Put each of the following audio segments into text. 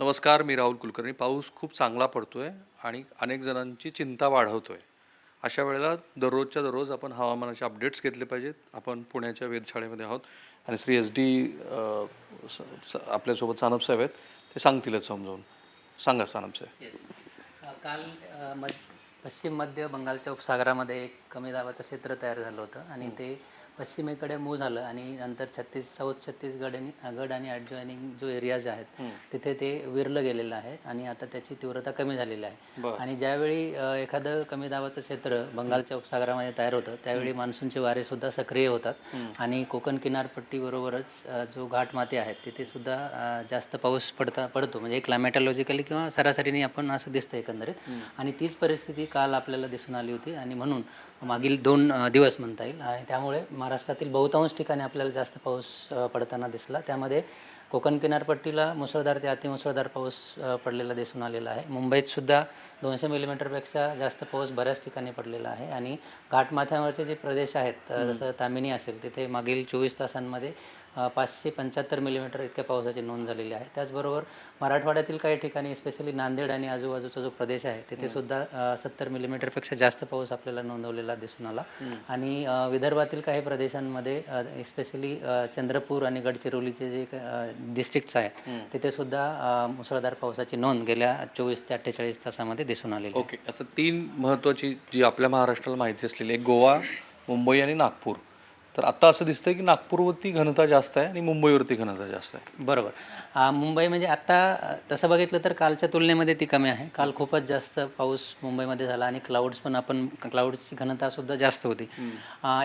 नमस्कार मी राहुल कुलकर्णी. पाऊस खूप चांगला पडतो आहे आणि अनेक जणांची चिंता वाढवतो आहे अशा वेळेला दररोजच्या दररोज आपण हवामानाचे अपडेट्स घेतले पाहिजेत. आपण पुण्याच्या वेधशाळेमध्ये आहोत आणि श्री एस डी आपल्यासोबत सानप साहेब आहेत. ते सांगतीलच समजावून. सांगा सानप साहेब. काल पश्चिम मध्य बंगालच्या उपसागरामध्ये एक कमी दाबाचं क्षेत्र तयार झालं होतं आणि ते पश्चिमेकडे मूव्ह झालं आणि नंतर छत्तीस साऊथ छत्तीसगड आणि गड आणि ॲडजॉइनिंग जो एरियाज आहेत तिथे ते विरलं गेलेलं आहे आणि आता त्याची तीव्रता कमी झालेली आहे. आणि ज्यावेळी एखादं कमी दाबाचं क्षेत्र बंगालच्या उपसागरामध्ये तयार होतं त्यावेळी मान्सूनचे वारे सुद्धा सक्रिय होतात. आणि कोकण किनारपट्टीबरोबरच अ, जो घाटमाते आहेत तिथे सुद्धा जास्त पाऊस पडता पडतो. म्हणजे क्लायमॅटॉलॉजिकली किंवा सरासरीने आपण असं दिसतं एकंदरीत. आणि तीच परिस्थिती काल आपल्याला दिसून आली होती. आणि म्हणून मागील दोन दिवस म्हणता येईल. आणि त्यामुळे महाराष्ट्रातील बहुतांश ठिकाणी आपल्याला जास्त पाऊस पडताना दिसला. त्यामध्ये कोकण किनारपट्टीला मुसळधार ते अतिमुसळधार पाऊस पडलेला दिसून आलेला आहे. मुंबईतसुद्धा दोनशे मिलीमीटरपेक्षा जास्त पाऊस बऱ्याच ठिकाणी पडलेला आहे. आणि घाटमाथ्यावरचे जे प्रदेश आहेत जसं तामिनी असेल तिथे मागील चोवीस तासांमध्ये पाचशे पंच्याहत्तर मिलीमीटर इतक्या पावसाची नोंद झालेली आहे. त्याचबरोबर मराठवाड्यातील काही ठिकाणी स्पेशली नांदेड आणि आजूबाजूचा जो प्रदेश आहे तिथे सुद्धा सत्तर मिलीमीटरपेक्षा जास्त पाऊस आपल्याला नोंदवलेला दिसून आला. आणि विदर्भातील काही प्रदेशांमध्ये स्पेशली चंद्रपूर आणि गडचिरोलीचे जे डिस्ट्रिक्ट्स आहे तिथे सुद्धा मुसळधार पावसाची नोंद गेल्या चोवीस ते अठ्ठेचाळीस तासामध्ये दिसून आलेली. ओके. आता तीन महत्त्वाची जी आपल्या महाराष्ट्राला माहिती असलेली आहे गोवा मुंबई आणि नागपूर. तर आता असं दिसतंय की नागपूरवरती घनता जास्त आहे आणि मुंबईवरती घनता जास्त आहे. बरोबर. मुंबई म्हणजे आता अ, तसं बघितलं तर कालच्या तुलनेमध्ये ती कमी आहे. काल खूपच जास्त पाऊस मुंबईमध्ये झाला आणि क्लाउड्स पण आपण क्लाउड्सची घनता सुद्धा जास्त होती.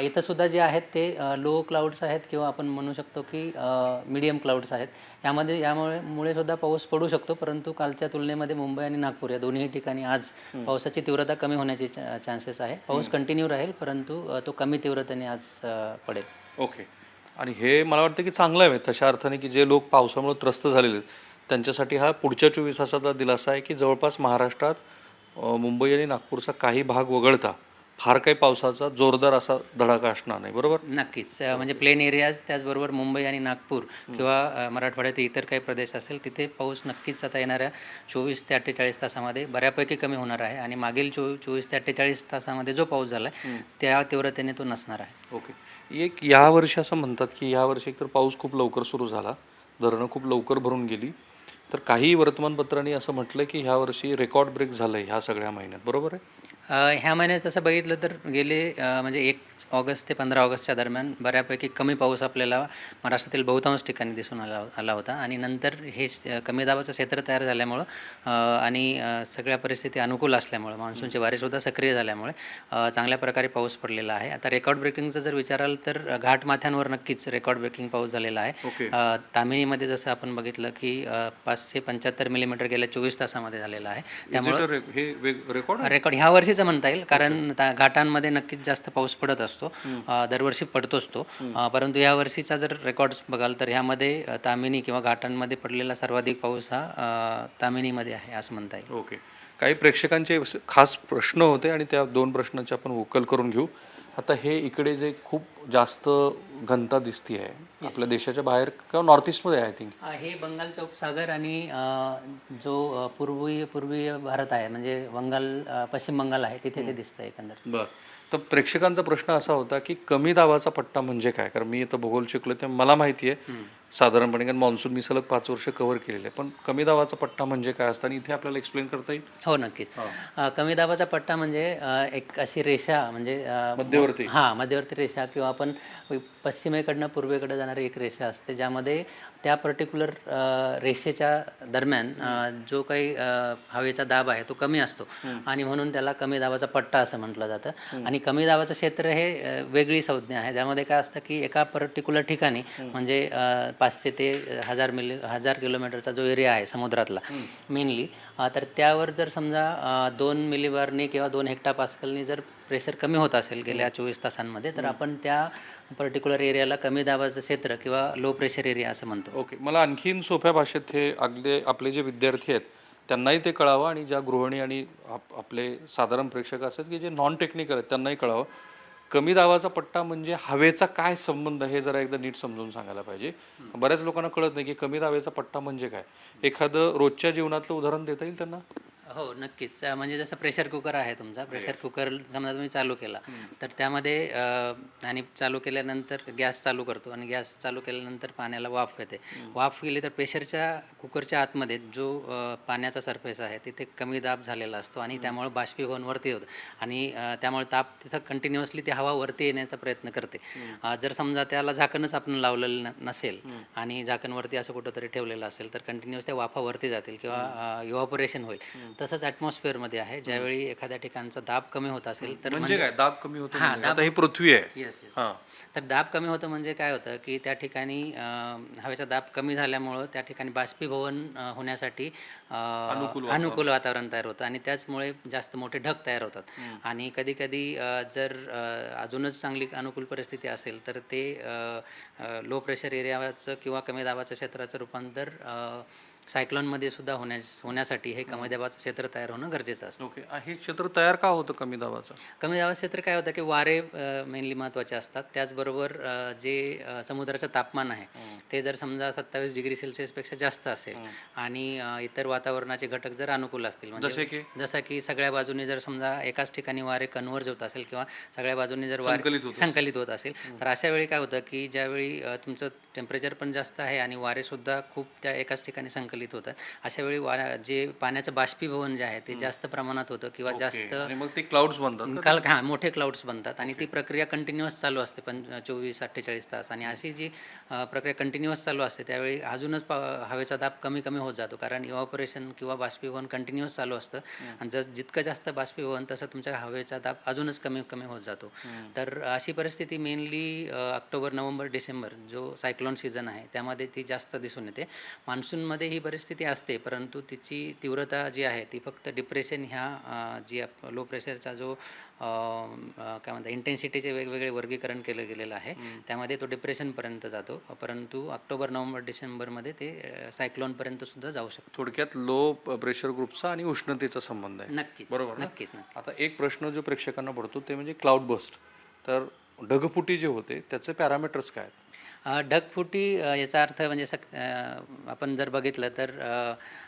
इथं सुद्धा जे आहेत ते लो क्लाउड्स आहेत किंवा आपण म्हणू शकतो की मीडियम क्लाउड्स आहेत. यामध्ये यामुळे मुळे सुद्धा पाऊस पडू शकतो परंतु कालच्या तुलनेमध्ये मुंबई आणि नागपूर या दोन्ही ठिकाणी आज पावसाची तीव्रता कमी होण्याची चान्सेस आहे. पाऊस कंटिन्यू राहील परंतु तो कमी तीव्रतेने आज पडेल. ओके. आणि हे मला वाटतं की चांगलं आहे तशा अर्थाने की जे लोक पावसामुळे त्रस्त झालेले आहेत त्यांच्यासाठी हा पुढच्या चोवीस तासाचा दिलासा आहे की जवळपास महाराष्ट्रात मुंबई आणि नागपूरचा काही भाग वगळता फार काही पावसाचा जोरदार असा धडाका असणार नाही बरोबर? नक्कीच. म्हणजे प्लेन एरियाज त्याचबरोबर मुंबई आणि नागपूर किंवा मराठवाड्यातील इतर काही प्रदेश असेल तिथे पाऊस नक्कीच आता येणाऱ्या चोवीस ते अठ्ठेचाळीस तासामध्ये बऱ्यापैकी कमी होणार आहे आणि मागील चो चोवीस ते अठ्ठेचाळीस तासामध्ये जो पाऊस झाला आहे त्या तीव्रतेने तो नसणार आहे. ओके. एक यावर्षी असं म्हणतात की यावर्षी एकतर पाऊस खूप लवकर सुरू झाला धरणं खूप लवकर भरून गेली तर काही वर्तमानपत्रांनी असं म्हटलं की ह्या वर्षी रेकॉर्ड ब्रेक झालं आहे ह्या सगळ्या महिन्यात बरोबर आहे? ह्या महिन्यात तसं बघितलं तर गेले म्हणजे एक ऑगस्ट ते पंधरा ऑगस्टच्या दरम्यान बऱ्यापैकी कमी पाऊस आपल्याला महाराष्ट्रातील बहुतांश ठिकाणी दिसून आला आला होता. आणि नंतर हे कमी दाबाचं क्षेत्र तयार झाल्यामुळं आणि सगळ्या परिस्थिती अनुकूल असल्यामुळं मान्सूनचे वारेसुद्धा सक्रिय झाल्यामुळे चांगल्या प्रकारे पाऊस पडलेला आहे. आता रेकॉर्ड ब्रेकिंगचं जर विचाराल तर घाटमाथ्यांवर नक्कीच रेकॉर्ड ब्रेकिंग पाऊस झालेला आहे. तामिनीमध्ये जसं आपण बघितलं की पाचशे पंच्याहत्तर मिलीमीटर गेल्या चोवीस तासामध्ये झालेला आहे. त्यामुळं रेकॉर्ड ह्या वर्षीचं म्हणता येईल. कारण घाटांमध्ये नक्कीच जास्त पाऊस पडत असतो. दरवर्षी पडतोच तो अ, परंतु या वर्षीचा जर रेकॉर्ड्स बघाल तर ह्यामध्ये तामिनी किंवा घाटांमध्ये पडलेला सर्वाधिक पाऊस हा तामिनीमध्ये आहे असं म्हणता येईल. ओके. काही प्रेक्षकांचे खास प्रश्न होते आणि त्या दोन प्रश्नाचे आपण उकल करून घेऊ. आता हे इकडे जे खूप जास्त घनता दिसती आहे आपल्या देशाच्या बाहेर किंवा नॉर्थ ईस्टमध्ये आय थिंक हे बंगालचा उपसागर आणि जो पूर्वी पूर्वीय भारत आहे म्हणजे बंगाल पश्चिम बंगाल आहे तिथे ते दिसतं एकंदर बर. तर प्रेक्षकांचा प्रश्न असा होता की कमी दाबाचा पट्टा म्हणजे काय? कारण मी इथं भूगोल शिकलो ते मला माहिती आहे साधारणपणे कारण मान्सून मी सलग पाच वर्ष कव्हर केलेलं आहे. पण कमी दाबाचा पट्टा म्हणजे काय असतं? आणि इथे आपल्याला एक्सप्लेन करता येईल? हो नक्कीच. कमी दाबाचा पट्टा म्हणजे एक अशी रेषा म्हणजे मध्यवर्ती. हां मध्यवर्ती रेषा किंवा आपण पश्चिमेकडनं पूर्वेकडे जाणारी एक रेषा असते ज्यामध्ये त्या पर्टिक्युलर रेषेच्या दरम्यान जो काही हवेचा दाब आहे तो कमी असतो. आणि म्हणून त्याला कमी दाबाचा पट्टा असं म्हटलं जातं. आणि कमी दाबाचं क्षेत्र हे वेगळी संज्ञा आहे. त्यामध्ये काय असतं की एका पर्टिक्युलर ठिकाणी म्हणजे पाचशे ते हजार मिली हजार किलोमीटरचा जो एरिया आहे समुद्रातला मेनली तर त्यावर जर समजा दोन मिलीबारनी किंवा दोन हेक्टा पास्कलनी जर प्रेशर कमी होत असेल गेल्या चोवीस तासांमध्ये तर आपण त्या पर्टिक्युलर एरियाला कमी दाबाचं क्षेत्र किंवा लो प्रेशर एरिया असं म्हणतो. ओके. मला आणखीन सोप्या भाषेत हे अगदी आपले जे विद्यार्थी आहेत त्यांनाही ते कळावं आणि ज्या गृहिणी आणि आप आपले साधारण प्रेक्षक असतात की जे नॉन टेक्निकल आहेत त्यांनाही कळावं. कमी दाबाचा पट्टा म्हणजे हवेचा काय संबंध हे जरा एकदा नीट समजून सांगायला पाहिजे. बऱ्याच लोकांना कळत नाही की कमी दाबाचा पट्टा म्हणजे काय? एखादं रोजच्या जीवनातलं उदाहरण देता येईल त्यांना? हो नक्कीच. म्हणजे जसं प्रेशर कुकर आहे तुमचा प्रेशर कुकर समजा तुम्ही चालू केला तर त्यामध्ये आणि चालू केल्यानंतर गॅस चालू करतो आणि गॅस चालू केल्यानंतर पाण्याला वाफ येते. वाफ गेली तर प्रेशरच्या कुकरच्या आतमध्ये जो पाण्याचा सरफेस आहे तिथे कमी दाब झालेला असतो आणि त्यामुळे बाष्पीभवन वरती होतं. आणि त्यामुळे ताप तिथं कंटिन्युअसली ती हवा वरती येण्याचा प्रयत्न करते. जर समजा त्याला झाकणच आपण लावलेलं नसेल आणि झाकणवरती असं कुठंतरी ठेवलेलं असेल तर कंटिन्युअस त्या वाफा वरती जातील किंवा इव्हॉपरेशन होईल. तसंच ॲटमॉस्फिअरमध्ये आहे. ज्यावेळी एखाद्या ठिकाणचा दाब कमी होत असेल तर म्हणजे काय? दाब कमी होतो हां, म्हणजे? आता ही पृथ्वी आहे. येस येस हां. तर दाब कमी होतं म्हणजे काय होतं की त्या ठिकाणी अं, हवेचा दाब कमी झाल्यामुळं त्या ठिकाणी बाष्पीभवन अं, होण्यासाठी अं, अनुकूल वातावरण. तयार होतं आणि त्याचमुळे जास्त मोठे ढग तयार होतात. आणि कधी कधी जर अं, अजूनच चांगली अनुकूल परिस्थिती असेल तर ते लो प्रेशर एरियाचं किंवा कमी दाबाच्या क्षेत्राचं रूपांतर अं, सायक्लोनमध्ये सुद्धा होण्या होण्यासाठी हे कमी दाबाचं क्षेत्र तयार होणं गरजेचं असतं. ओके. हे क्षेत्र तयार का होतं कमी दाबाचं? कमी दाबाचं क्षेत्र काय होतं की वारे मेनली महत्त्वाचे असतात. त्याचबरोबर अ, जे अ, समुद्राचं तापमान आहे ते जर समजा सत्तावीस डिग्री सेल्सिअसपेक्षा जास्त असेल आणि अ, इतर वातावरणाचे घटक जर अनुकूल असतील जसे की? म्हणजे जसं की सगळ्या बाजूने जर समजा एकाच ठिकाणी वारे कन्वर्ज होत असेल किंवा सगळ्या बाजूने जर वारे संकलित होत संकलित होत असेल तर अशा वेळी काय होतं की ज्यावेळी अ, तुमचं टेम्परेचर पण जास्त आहे आणि वारेसुद्धा खूप त्या एकाच ठिकाणी संकलित होतात. अशा वेळी वारा जे पाण्याचं बाष्पीभवन जे आहे ते जास्त प्रमाणात होतं किंवा जास्त आणि मग ते क्लाउड्स बनतात? काल हां मोठे क्लाउड्स बनतात आणि ती प्रक्रिया कंटिन्युअस चालू असते पण चोवीस अठ्ठेचाळीस तास आणि अशी जी प्रक्रिया कंटिन्युअस चालू असते त्यावेळी अजूनच हवेचा दाब कमी कमी होत जातो. कारण इव्हॉपरेशन किंवा बाष्पीभवन कंटिन्युअस चालू असतं आणि जस जितकं जास्त बाष्पीभवन तसं तुमच्या हवेचा दाब अजूनच कमी कमी होत जातो. तर अशी परिस्थिती मेनली ऑक्टोबर नोव्हेंबर डिसेंबर जो सायक्लोन सीझन आहे त्यामध्ये ती जास्त दिसून येते. मान्सूनमध्ये ही परिस्थिती असते परंतु तिची तीव्रता जी आहे ती फक्त डिप्रेशन ह्या जी लो प्रेशरचा जो काय म्हणतात इंटेन्सिटीचे वेगवेगळे वर्गीकरण केलं गेलेलं आहे त्यामध्ये तो डिप्रेशनपर्यंत जातो परंतु ऑक्टोबर नोव्हेंबर डिसेंबरमध्ये ते सायक्लोनपर्यंत सुद्धा जाऊ शकतो. थोडक्यात लो प्रेशर ग्रुपचा आणि उष्णतेचा संबंध आहे. नक्कीच बरोबर? नक्कीच नक्की आता एक प्रश्न जो प्रेक्षकांना पडतो ते म्हणजे क्लाउड बस्ट तर ढगफुटी जे होते त्याचे पॅरामीटर्स काय आहेत? ढगफुटी याचा अर्थ म्हणजे सक आपण जर बघितलं तर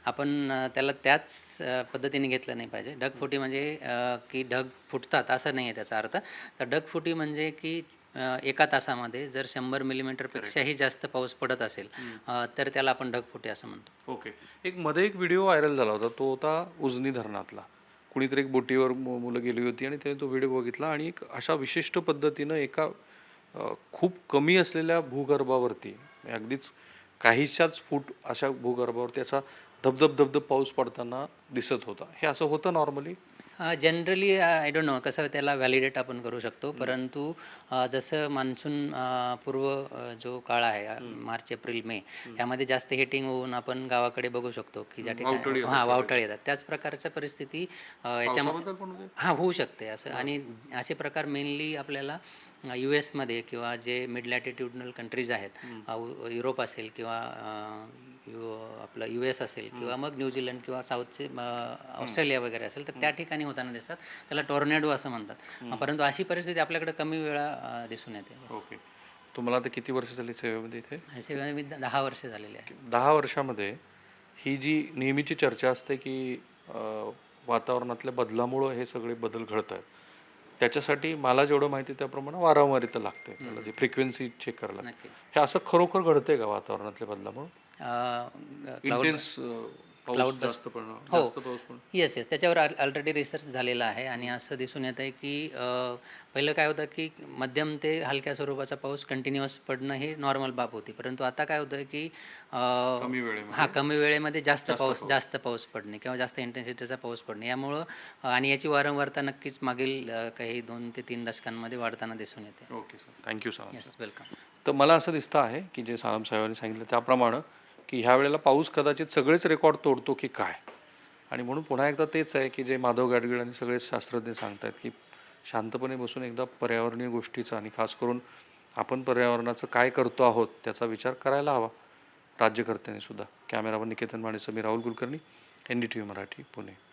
आपण त्याला त्याच पद्धतीने घेतलं नाही पाहिजे. ढगफुटी म्हणजे की ढग फुटतात असं नाही आहे त्याचा अर्थ. तर ढगफुटी म्हणजे की एका तासामध्ये जर शंभर मिलीमीटरपेक्षाही जास्त पाऊस पडत असेल तर त्याला आपण ढगफुटी असं म्हणतो. ओके. एक मध्ये एक व्हिडिओ व्हायरल झाला होता तो होता उजनी धरणातला. कुणीतरी एक बोटीवर मुलं गेली होती आणि त्याने तो व्हिडिओ बघितला आणि एक अशा विशिष्ट पद्धतीनं एका खूप कमी असलेल्या भूगर्भावरती अगदीच काहीशाच फूट अशा भूगर्भावरती असा धबधब धबधब पाऊस पडताना दिसत होता. हे असं होतं normally generally I don't know कसं त्याला व्हॅलिडेट आपण करू शकतो. परंतु अ, जसं मान्सून अ, पूर्व अ, जो काळ आहे मार्च एप्रिल मे यामध्ये जास्त हिटिंग होऊन आपण गावाकडे बघू शकतो की ज्या ठिकाणी हां वावटळ येतात. त्याच प्रकारच्या परिस्थिती याच्यामध्ये? हां होऊ शकते असं. आणि असे प्रकार मेनली आपल्याला यू एसमध्ये किंवा जे मिड लॅटिट्यूडनल कंट्रीज आहेत युरोप असेल किंवा यु आपलं यू एस असेल किंवा मग न्यूझीलंड किंवा साऊथचे ऑस्ट्रेलिया वगैरे असेल तर त्या ठिकाणी होताना दिसतात. त्याला टॉर्नेडो असं म्हणतात. परंतु अशी परिस्थिती आपल्याकडे कमी वेळा दिसून येते. ओके. तुम्हाला आता किती वर्ष झाली सेवेमध्ये इथे? द- दहा वर्ष झालेली आहे. दहा वर्षामध्ये ही जी नेहमीची चर्चा असते की वातावरणातल्या बदलामुळं हे सगळे बदल घडत आहेत त्याच्यासाठी मला जेवढं माहिती त्याप्रमाणे वारंवार इथं लागते त्याला जी फ्रिक्वेन्सी चेक करायला हे असं खरोखर घडतंय का वातावरणातल्या बदलामुळं? इंटेन्स जास्त पाऊस पडणं येस येस त्याच्यावर ऑलरेडी रिसर्च झालेला आहे आणि असं दिसून येतं आहे की पहिलं काय होतं की मध्यम ते हलक्या स्वरूपाचा पाऊस कंटिन्युअस पडणं ही नॉर्मल बाब होती. परंतु आता काय होतं की हा कमी वेळेमध्ये जास्त पाऊस जास्त पाऊस पडणे किंवा जास्त इंटेन्सिटीचा पाऊस पडणे. यामुळं आणि याची वारंवारता नक्कीच मागील काही दोन ते तीन दशकांमध्ये वाढताना दिसून येते. Okay sir thank you sir yes welcome तर मला असं दिसतं आहे की जे साहेबांनी सांगितलं त्याप्रमाणे की ह्या वेळेला पाऊस कदाचित सगळेच रेकॉर्ड तोडतो की काय? आणि म्हणून पुन्हा एकदा तेच आहे की जे माधव गाडगीळ आणि सगळे शास्त्रज्ञ सांगतात की शांतपणे बसून एकदा पर्यावरणीय गोष्टीचा आणि खास करून आपण पर्यावरणाचं काय करतो आहोत त्याचा विचार करायला हवा. राज्यकर्त्यांनी सुद्धा. कॅमेरावर निकेतन माणेसं मी Rahul Kulkarni N D T V Marathi Pune.